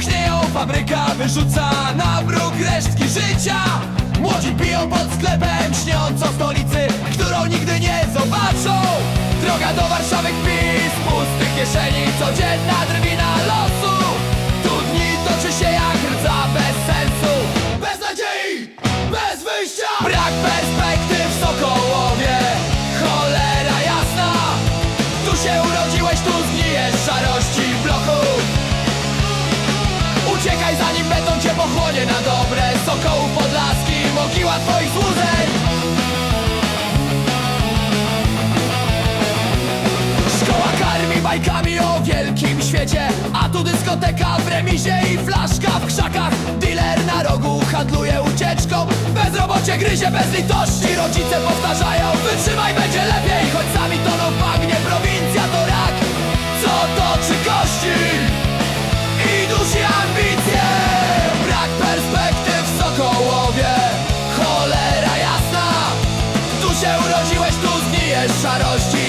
Próchnieją, fabryka wyrzuca na bruk resztki życia. Młodzi piją pod sklepem, śniąc o stolicy, nigdy nie zobaczą. Droga do Warszawy kpi z pustych kieszeni, codzienna drwina losu. Tu dni toczy się jak rdza bez sensu. Bez nadziei, bez wyjścia. Brak perspektyw w Sokołowie. Cholera jasna. Tu się urodziłeś, tu zgnijesz szarości bloku. Uciekaj zanim beton cię pochłonie na dobre bajkami o wielkim świecie A tu dyskoteka w remizie i flaszka w krzakach. Dealer na rogu handluje ucieczką Bezrobocie gryzie bez litości. Rodzice powtarzają wytrzymaj będzie lepiej Choć sami toną w bagnie prowincja to rak. Co toczy kości? I dusi ambicje. Brak perspektyw w Sokołowie. Cholera jasna. Tu się urodziłeś, tu zgnijesz w szarości